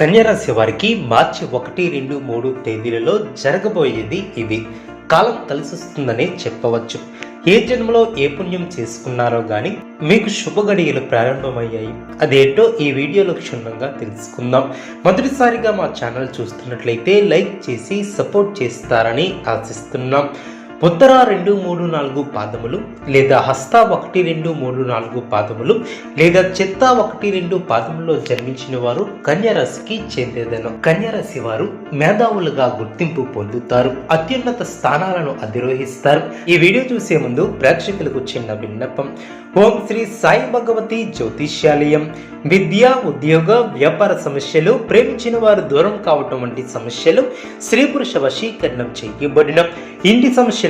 కన్యరాశి వారికి మార్చి ఒకటి రెండు మూడు తేదీలలో జరగబోయేది ఇది కాలం కలిసొస్తుందని చెప్పవచ్చు. ఏ జన్మలో ఏ పుణ్యం చేసుకున్నారో గాని మీకు శుభగడియలు ప్రారంభమయ్యాయి. అదేంటో ఈ వీడియోలో క్షుణ్ణంగా తెలుసుకుందాం. మొదటిసారిగా మా ఛానల్ చూస్తున్నట్లయితే లైక్ చేసి సపోర్ట్ చేస్తారని ఆశిస్తున్నాం. ఉత్తర రెండు మూడు నాలుగు పాదములు లేదా హస్త ఒకటి రెండు మూడు నాలుగు పాదములు లేదా చెత్త ఒకటి రెండు పాదములో జన్మించిన వారు కన్యరాశికి చెందేదను. కన్యరాశి వారు మేధావులుగా గుర్తింపు పొందుతారు అత్యున్నత స్థానాలను అధిరోహిస్తారు. ఈ వీడియో చూసే ముందు ప్రేక్షకులకు చిన్న విన్నపం. ఓం శ్రీ సాయి భగవతి జ్యోతిష్యాలయం. విద్య ఉద్యోగ వ్యాపార సమస్యలు ప్రేమించిన వారు దూరం కావటం వంటి సమస్యలు స్త్రీ పురుష వశీకరణం చేయబడిన ఇంటి సమస్యలు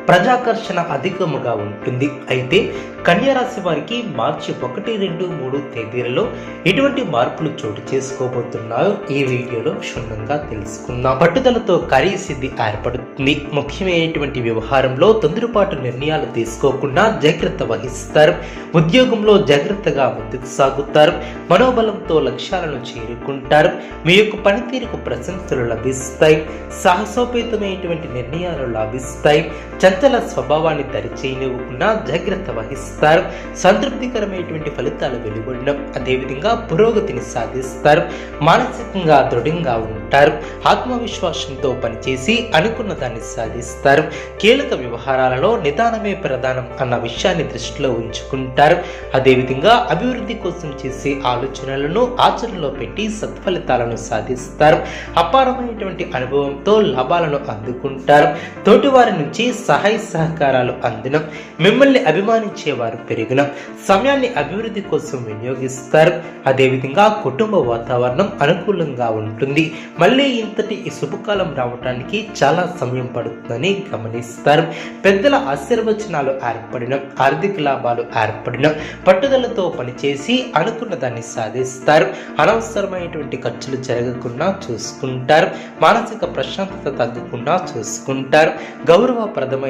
ప్రజాకర్షణ అధికముగా ఉంటుంది. అయితే కన్యారాశి వారికి మార్చి ఒకటి రెండు మూడు తేదీలలో ఎటువంటి మార్పులు చోటు చేసుకోబోతున్నాయో ఈ వీడియోలో క్షుణ్ణంగా తెలుసుకుందాం. పట్టుదలతో కార్యసిద్ధి ఏర్పడుతుంది. ముఖ్యమైనటువంటి వ్యవహారంలో తొందరపాటు నిర్ణయాలు తీసుకోకుండా జాగ్రత్త వహిస్తారు. ఉద్యోగంలో జాగ్రత్తగా ముందుకు సాగుతారు. మనోబలంతో లక్ష్యాలను చేరుకుంటారు. మీ యొక్క పనితీరుకు ప్రశంసలు లభిస్తాయి. సాహసోపేతమైనటువంటి నిర్ణయాలు లభిస్తాయి. ప్రజల స్వభావాన్ని దరిచేయనివ్వకుండా జాగ్రత్త వహిస్తారు. సంతృప్తికరమైనటువంటి ఫలితాలు వెలువడడం అదేవిధంగా పురోగతిని సాధిస్తారు. మానసికంగా దృఢంగా ఉంటారు. ఆత్మవిశ్వాసంతో పనిచేసి అనుకున్న దాన్ని సాధిస్తారు. కీలక వ్యవహారాలలో నిదానమే ప్రధానం అన్న విషయాన్ని దృష్టిలో ఉంచుకుంటారు. అదేవిధంగా అభివృద్ధి కోసం చేసే ఆలోచనలను ఆచరణలో పెట్టి సత్ఫలితాలను సాధిస్తారు. అపారమైనటువంటి అనుభవంతో లాభాలను అందుకుంటారు. తోటివారి నుంచి సహాయ సహకారాలు అందిన. మిమ్మల్ని అభిమానించే వారు పెరిగిన. సమయాన్ని అభివృద్ధి కోసం వినియోగిస్తారు. అదేవిధంగా కుటుంబ వాతావరణం అనుకూలంగా ఉంటుంది. మళ్ళీ ఇంతటి ఈ శుభకాలం రావడానికి చాలా సమయం పడుతుందని గమనిస్తారు. పెద్దల ఆశీర్వచనాలు ఏర్పడిన. ఆర్థిక లాభాలు ఏర్పడిన. పట్టుదలతో పనిచేసి అనుకున్న దాన్ని సాధిస్తారు. అనవసరమైనటువంటి ఖర్చులు జరగకుండా చూసుకుంటారు. మానసిక ప్రశాంతత తగ్గకుండా చూసుకుంటారు.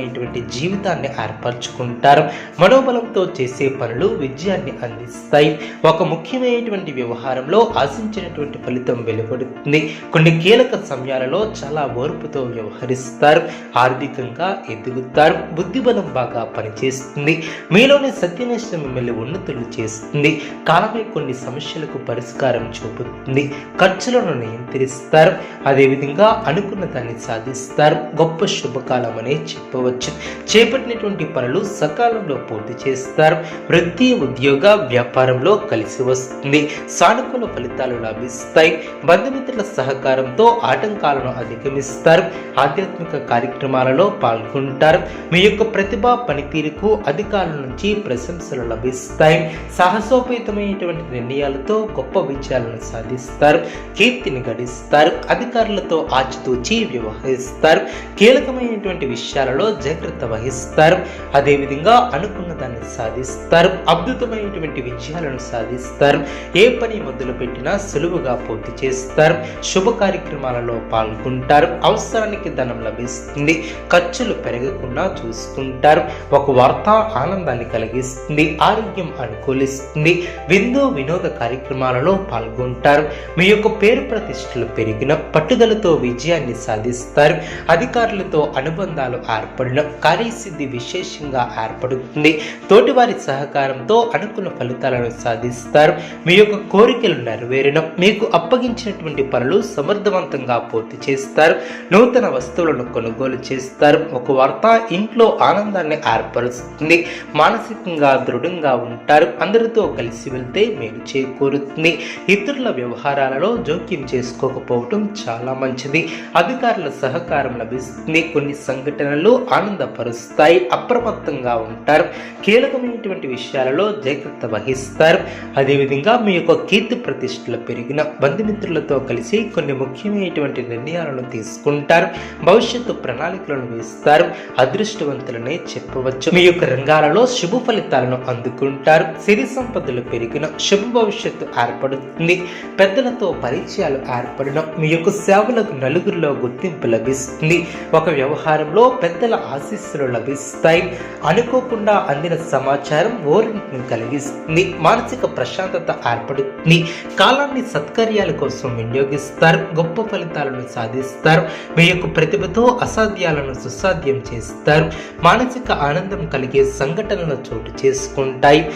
గౌరవప్రదమైనటువంటి జీవితాన్ని ఏర్పరచుకుంటారు. మనోబలంతో చేసే పనులు విజయాన్ని అందిస్తాయి. ఒక ముఖ్యమైనటువంటి వ్యవహారంలో ఆశించినటువంటి ఫలితం వెలువడుతుంది. కొన్ని కీలక సమయాలలో చాలా ఓర్పుతో వ్యవహరిస్తారు. ఆర్థికంగా ఎదుగుతారు. బుద్ధిబలం బాగా పనిచేస్తుంది. మీలోని సత్యనిష్ట మిమ్మల్ని ఉన్నతులు చేస్తుంది. కాలమే కొన్ని సమస్యలకు పరిష్కారం చూపుతుంది. ఖర్చులను నియంత్రిస్తారు. అదేవిధంగా అనుకున్న దాన్ని సాధిస్తారు. గొప్ప శుభకాలం అనే చెప్పవచ్చు. చేపట్టినటువంటి పనులు సకాలంలో పూర్తి చేస్తారు. వృత్తి ఉద్యోగ వ్యాపారంలో కలిసి వస్తుంది. సానుకూల ఫలితాలు లభిస్తాయి. బంధుమిత్రుల సహకారంతో ఆటంకాలను అధిగమిస్తారు. ఆధ్యాత్మిక కార్యక్రమాలలో పాల్గొంటారు. మీ యొక్క ప్రతిభ పనితీరుకు అధికారుల నుంచి ప్రశంసలు లభిస్తాయి. సాహసోపేతమైనటువంటి నిర్ణయాలతో గొప్ప విజయాలను సాధిస్తారు. కీర్తిని గడిస్తారు. అధికారులతో ఆచితూచి వ్యవహరిస్తారు. కీలకమైనటువంటి విషయాలలో జాగ్రత్త వహిస్తారు. అదేవిధంగా అనుకున్న దాన్ని సాధిస్తారు. అద్భుతమైనటువంటి విజయాలను సాధిస్తారు. ఏ పని మొదలు పెట్టినా సులువుగా పూర్తి చేస్తారు. శుభ కార్యక్రమాలలో పాల్గొంటారు. అవసరానికి ధనం లభిస్తుంది. ఖర్చులు పెరగకుండా చూసుకుంటారు. ఒక వార్త ఆనందాన్ని కలిగిస్తుంది. ఆరోగ్యం అనుకూలిస్తుంది. విందు వినోద కార్యక్రమాలలో పాల్గొంటారు. మీ యొక్క పేరు ప్రతిష్టలు పెరిగిన పట్టుదలతో విజయాన్ని సాధిస్తారు. అధికారులతో అనుబంధాలు ఏర్పడి ఏర్పడిన కార్యసిద్ధి విశేషంగా ఏర్పడుతుంది. తోటివారి సహకారంతో అనుకున్న ఫలితాలను సాధిస్తారు. మీ యొక్క కోరికలు నెరవేరిన మీకు అప్పగించినటువంటి పనులు సమర్థవంతంగా పూర్తి చేస్తారు. నూతన వస్తువులను కొనుగోలు చేస్తారు. ఒక వార్త ఇంట్లో ఆనందాన్ని ఏర్పరుస్తుంది. మానసికంగా దృఢంగా ఉంటారు. అందరితో కలిసి వెళ్తే మేలు చేకూరుతుంది. ఇతరుల వ్యవహారాలలో జోక్యం చేసుకోకపోవటం చాలా మంచిది. అధికారుల సహకారం లభిస్తుంది. కొన్ని సంఘటనలు ఆనందపరుస్తాయి. అప్రమత్తంగా ఉంటారు. కీలకమైనటువంటి విషయాలలో జాగ్రత్త వహిస్తారు. అదేవిధంగా మీ యొక్క కీర్తి ప్రతిష్టలు పెరిగిన బంధుమిత్రులతో కలిసి కొన్ని ముఖ్యమైనటువంటి నిర్ణయాలను తీసుకుంటారు. భవిష్యత్తు ప్రణాళికలను వేస్తారు. అదృష్టవంతులనే చెప్పవచ్చు. మీ యొక్క రంగాలలో శుభ ఫలితాలను అందుకుంటారు. సిరి సంపదలు పెరిగిన శుభ భవిష్యత్తు ఏర్పడుతుంది. పెద్దలతో పరిచయాలు ఏర్పడిన మీ యొక్క సేవలకు నలుగురిలో గుర్తింపు లభిస్తుంది. ఒక వ్యవహారంలో పెద్దల ఆశీస్సులు లభిస్తాయి. అనుకోకుండా అందిన సమాచారం ఓరింటిని కలిగిస్తుంది. మానసిక ప్రశాంతత ఏర్పడుతుంది. కాలాన్ని సత్కార్యాల కోసం వినియోగిస్తారు. గొప్ప ఫలితాలను సాధిస్తారు. మీ యొక్క ప్రతిభతో అసాధ్యాలను సుసాధ్యం చేస్తారు. మానసిక ఆనందం కలిగే సంఘటనలు చోటు చేసుకుంటాయి.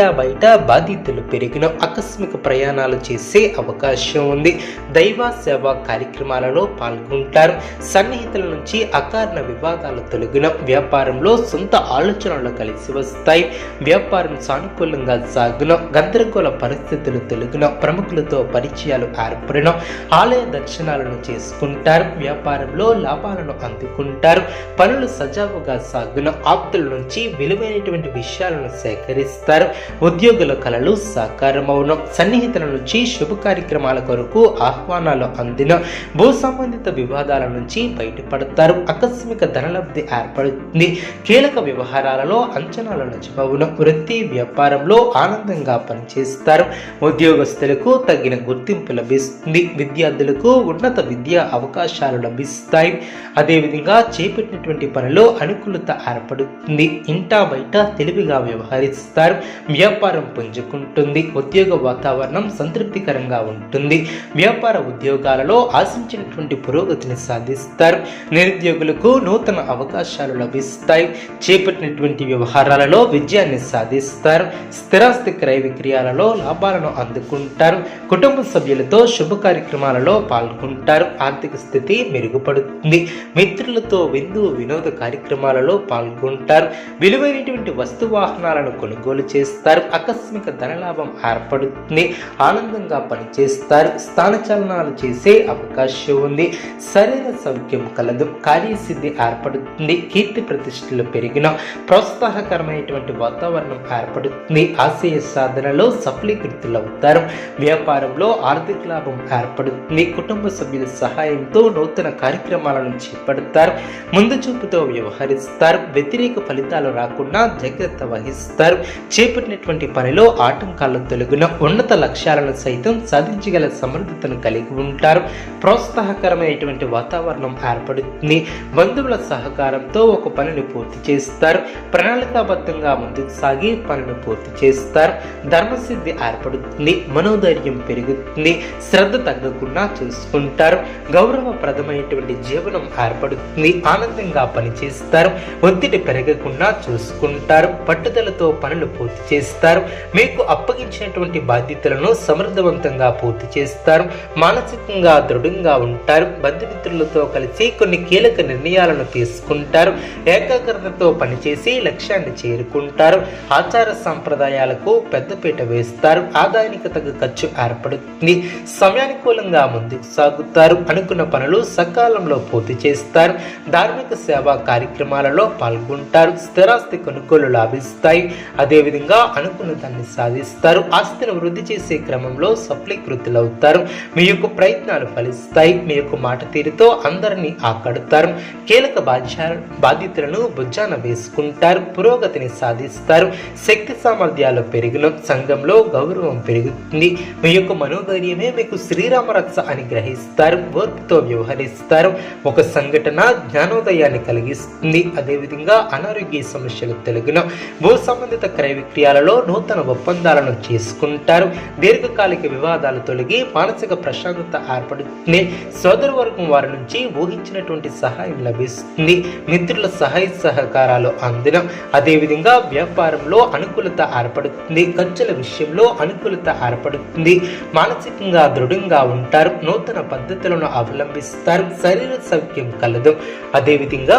బయట బయట బాధితులు పెరిగిన ఆకస్మిక ప్రయాణాలు చేసే అవకాశం ఉంది. దైవ సేవ కార్యక్రమాలలో పాల్గొంటారు. సన్నిహితుల నుంచి అకారణ వివాదాలు తొలగిన వ్యాపారంలో సొంత ఆలోచనలు కలిసి వస్తాయి. వ్యాపారం సానుకూలంగా సాగిన గందరగోళ పరిస్థితులు తొలగిన ప్రముఖులతో పరిచయాలు ఏర్పడిన ఆలయ దర్శనాలను చేసుకుంటారు. వ్యాపారంలో లాభాలను అందుకుంటారు. పనులు సజావుగా సాగిన ఆప్తుల నుంచి విలువైనటువంటి విషయాలను సేకరిస్తారు. ఉద్యోగుల కళలు సాకారమవును. సన్నిహితుల నుంచి శుభ కార్యక్రమాల కొరకు ఆహ్వానాలు అందిన భూ సంబంధిత వివాదాల నుంచి బయటపడతారు. ఆకస్మిక ధనలబ్ధి ఏర్పడుతుంది. కీలక వ్యవహారాలలో అంచనాల నిజమవును వృత్తి వ్యాపారంలో ఆనందంగా పనిచేస్తారు. ఉద్యోగస్తులకు తగిన గుర్తింపు లభిస్తుంది. విద్యార్థులకు ఉన్నత విద్యా అవకాశాలు లభిస్తాయి. అదేవిధంగా చేపట్టినటువంటి పనిలో అనుకూలత ఏర్పడుతుంది. ఇంటా బయట తెలివిగా వ్యవహరిస్తారు. వ్యాపారం పుంజుకుంటుంది ఉద్యోగ వాతావరణం సంతృప్తికరంగా ఉంటుంది. వ్యాపార ఉద్యోగాలలో ఆశించినటువంటి పురోగతిని సాధిస్తారు. నిరుద్యోగులకు నూతన అవకాశాలు లభిస్తాయి. చేపట్టినటువంటి వ్యవహారాలలో విజయాన్ని సాధిస్తారు. స్థిరాస్తి క్రయ విక్రయాలలో లాభాలను అందుకుంటారు. కుటుంబ సభ్యులతో శుభ కార్యక్రమాలలో పాల్గొంటారు. ఆర్థిక స్థితి మెరుగుపడుతుంది. మిత్రులతో విందు వినోద కార్యక్రమాలలో పాల్గొంటారు. విలువైనటువంటి వస్తు వాహనాలను కొనుగోలు చేస్తారు. ఆకస్మిక ధనలాభం ఏర్పడుతుంది. ఆనందంగా పనిచేస్తారు. స్థానచలనాలు చేసే అవకాశం ఉంది. శరీర సౌఖ్యం కలదు. కార్యసిద్ధి ఏర్పడుతుంది. కీర్తి ప్రతిష్టలు పెరిగిన ప్రోత్సాహకరమైనటువంటి వాతావరణం ఏర్పడుతుంది. ఆశయ సాధనలో సఫలీకృతులవుతారు. వ్యాపారంలో ఆర్థిక లాభం ఏర్పడుతుంది. కుటుంబ సభ్యుల సహాయంతో నూతన కార్యక్రమాలను చేపడతారు. ముందు చూపుతో వ్యవహరిస్తారు. వ్యతిరేక ఫలితాలు రాకుండా జాగ్రత్త వహిస్తారు. చేపట్టినటువంటి పనిలో ఆటంకాలు తొలగిన ఉన్నత లక్ష్యాలను సైతం సాధించగల సమర్థతను కలిగి ఉంటారు. ప్రోత్సాహకరమైనటువంటి వాతావరణం ఏర్పడుతుంది. బంధువుల సహకారంతో ఒక పనిని పూర్తి చేస్తారు. ప్రణాళికాబద్ధంగా ముందుకు సాగి పనిని పూర్తి చేస్తారు. ధర్మసిద్ధి ఏర్పడుతుంది. మనోధైర్యం పెరుగుతుంది. శ్రద్ధ తగ్గకుండా చూసుకుంటారు. గౌరవప్రదమైనటువంటి జీవనం ఏర్పడుతుంది. ఆనందంగా పనిచేస్తారు. ఒత్తిడి పెరగకుండా చూసుకుంటారు. పట్టుదలతో పనులు పూర్తి చేస్తారు. మీకు అప్పగించినటువంటి బాధ్యతలను సమర్థవంతంగా పూర్తి చేస్తారు. మానసికంగా దృఢంగా ఉంటారు. బంధుమిత్రులతో కలిసి కొన్ని కీలక నిర్ణయాలను తీసుకుంటారు. ఏకాగ్రతతో పనిచేసి లక్ష్యాన్ని చేరుకుంటారు. ఆచార సంప్రదాయాలకు పెద్దపీట వేస్తారు. ఆదాయానికి తగ్గ ఖర్చు ఏర్పడుతుంది. సమయానుకూలంగా ముందుకు సాగుతారు. అనుకున్న పనులు సకాలంలో పూర్తి చేస్తారు. ధార్మిక సేవా కార్యక్రమాలలో పాల్గొంటారు. స్థిరాస్తి కొనుగోలు లాభిస్తాయి. అదేవిధంగా అనుకున్న దాన్ని సాధిస్తారు. ఆస్తిని వృద్ధి చేసే క్రమంలో సఫలీకృతులవుతారు. మీ యొక్క ప్రయత్నాలు ఫలిస్తాయి. మీ యొక్క మాట తీరుతో అందరినీ ఆకడతారు. కీలక బాధ్య బాధ్యతలను భుజాన వేసుకుంటారు. పురోగతిని సాధిస్తారు. శక్తి సామర్థ్యాలు పెరిగిన సంఘంలో గౌరవం పెరుగుతుంది. మీ యొక్క మనోధైర్యమే మీకు శ్రీరామరత్స అని గ్రహిస్తారు. ఓర్పుతో వ్యవహరిస్తారు. ఒక సంఘటన జ్ఞానోదయాన్ని కలిగిస్తుంది. అదేవిధంగా అనారోగ్య సమస్యలు తొలగిన భూ సంబంధిత క్రయ విక్రయాలలో నూతన ఒప్పందాలను చేసుకుంటారు. దీర్ఘకాలిక వివాదాలు తొలగి మానసిక ప్రశాంతత ఏర్పడుతుంది. సోదరు వర్గం వారి నుంచి ఊహించినటువంటి సహాయం లభిస్తుంది. మిత్రుల సహాయ సహకారాలు అందిన. అదేవిధంగా వ్యాపారంలో అనుకూలత ఏర్పడుతుంది. ఖర్చుల విషయంలో అనుకూలత ఏర్పడుతుంది. మానసికంగా దృఢంగా ఉంటారు. నూతన పద్ధతులను అవలంబిస్తారు. శరీర సౌఖ్యం కలదు. అదేవిధంగా